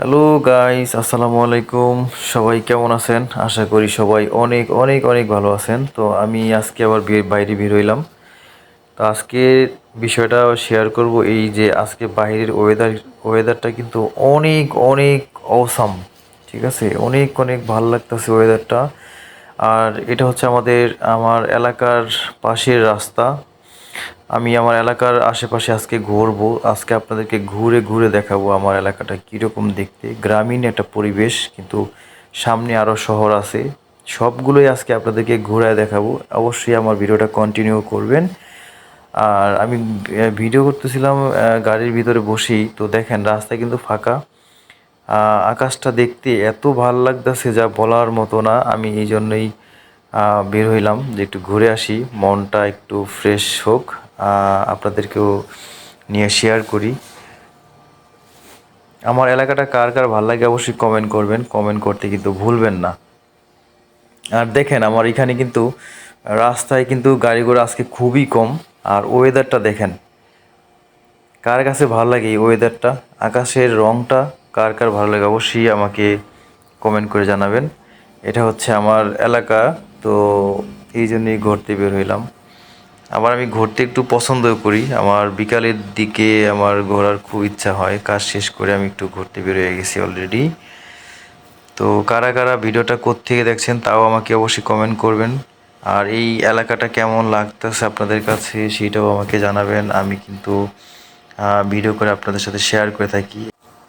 Hello guys আসসালামু আলাইকুম। সবাই কেমন আছেন? আশা করি সবাই অনেক অনেক অনেক ভালো আছেন। তো আমি আজকে আবার বাইরে বের হইলাম। তো আজকে বিষয়টা শেয়ার করব এই যে আজকে বাইরের ওয়েদার ওয়েদারটা কিন্তু অনেক অনেক অসাম ঠিক আছে? অনেক অনেক ভালো লাগতেছে ওয়েদারটা আর এটা হচ্ছে আমাদের, আমার এলাকার পাশের রাস্তা। আমি আমার এলাকার আশেপাশে আজকে ঘুরবো। আজকে আপনাদেরকে ঘুরে ঘুরে দেখাবো আমার এলাকাটা কীরকম দেখতে। গ্রামীণ একটা পরিবেশ, কিন্তু সামনে আরও শহর আছে। সবগুলোই আজকে আপনাদেরকে ঘুরায় দেখাবো। অবশ্যই আমার ভিডিওটা কন্টিনিউ করবেন। আর আমি ভিডিও করতেছিলাম গাড়ির ভিতরে বসেই। তো দেখেন, রাস্তা কিন্তু ফাঁকা। আকাশটা দেখতে এত ভালো লাগতেছে যা বলার মতো না। আমি এই জন্যই বের হইলাম, যে একটু ঘুরে আসি, মনটা একটু ফ্রেশ হোক আপনাদেরকেও নিয়ে শেয়ার করি। আমার এলাকাটা কার কার ভালো লাগে অবশ্যই কমেন্ট করবেন কমেন্ট করতে কিন্তু ভুলবেন না। আর দেখেন, আমার এখানে কিন্তু রাস্তায় কিন্তু গাড়ি ঘোড়া আজকে খুবই কম, আর ওয়েদারটা দেখেন, কার কাছে ভালো লাগে এই ওয়েদারটা আকাশের রংটা কার কার ভালো লাগে অবশ্যই আমাকে কমেন্ট করে জানাবেন। এটা হচ্ছে আমার এলাকা তো এই জন্যই ঘুরতে বের হইলাম। আবার আমি ঘুরতে একটু পছন্দও করি। আমার বিকালের দিকে আমার ঘোরার খুব ইচ্ছা হয়। কাজ শেষ করে আমি একটু ঘুরতে বের হয়ে গেছি অলরেডি তো কারা কারা ভিডিওটা কোত্থেকে দেখছেন তাও আমাকে অবশ্যই কমেন্ট করবেন। আর এই এলাকাটা কেমন লাগতেছে আপনাদের কাছে সেটাও আমাকে জানাবেন। আমি কিন্তু ভিডিও করে আপনাদের সাথে শেয়ার করে থাকি।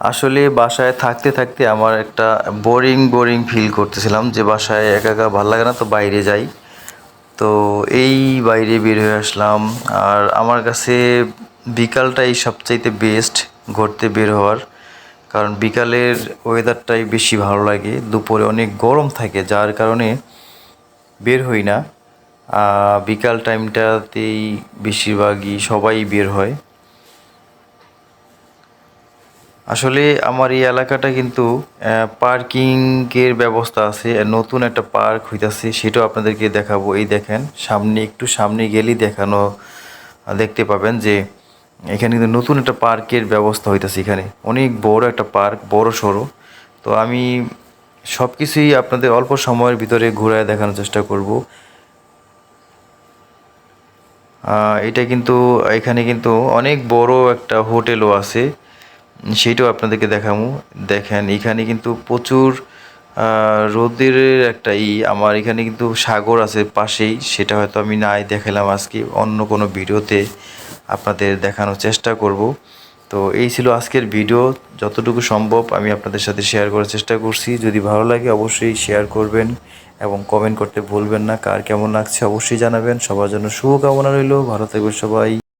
আসলে বাসায় থাকতে থাকতে আমার একটা বোরিং বোরিং ফিল করতেছিলাম যে বাসায় একা একা ভালো লাগে না, তো বাইরে যাই। তো এই বাইরে বের হয়ে আসলাম। আর আমার কাছে বিকালটাই সবচাইতে বেস্ট ঘুরতে বের হওয়ার। কারণ বিকালের ওয়েদারটাই বেশি ভালো লাগে। দুপুরে অনেক গরম থাকে, যার কারণে বের হই না। বিকাল টাইমটাতেই বেশিরভাগই সবাই বের হয়। আসলে আমার এই এলাকাটা কিন্তু পার্কিংয়ের ব্যবস্থা আছে নতুন একটা পার্ক হইতাছে, সেটাও আপনাদেরকে দেখাবো। এই দেখেন, সামনে, একটু সামনে গেলেই দেখানো দেখতে পাবেন যে, এখানে কিন্তু নতুন একটা পার্কের ব্যবস্থা হইতাছে এখানে। অনেক বড় একটা পার্ক, বড় সড়ো। তো আমি সব কিছুই আপনাদের অল্প সময়ের ভিতরে ঘুরায় দেখানোর চেষ্টা করব। এটা কিন্তু, এখানে কিন্তু অনেক বড় একটা হোটেলও আছে। সেইটাও আপনাদেরকে দেখাবো। দেখেন, এখানে কিন্তু প্রচুর রোদের একটা ই, আমার এখানে কিন্তু সাগর আছে পাশেই, সেটা হয়তো আমি নাই দেখালাম আজকে, অন্য কোনো ভিডিওতে আপনাদের দেখানোর চেষ্টা করব। তো এই ছিল আজকের ভিডিও, যতটুকু সম্ভব আমি আপনাদের সাথে শেয়ার করার চেষ্টা করছি। যদি ভালো লাগে অবশ্যই শেয়ার করবেন এবং কমেন্ট করতে ভুলবেন না, কার কেমন লাগছে অবশ্যই জানাবেন। সবার জন্য শুভকামনা রইল, ভালো থাকবেন সবাই।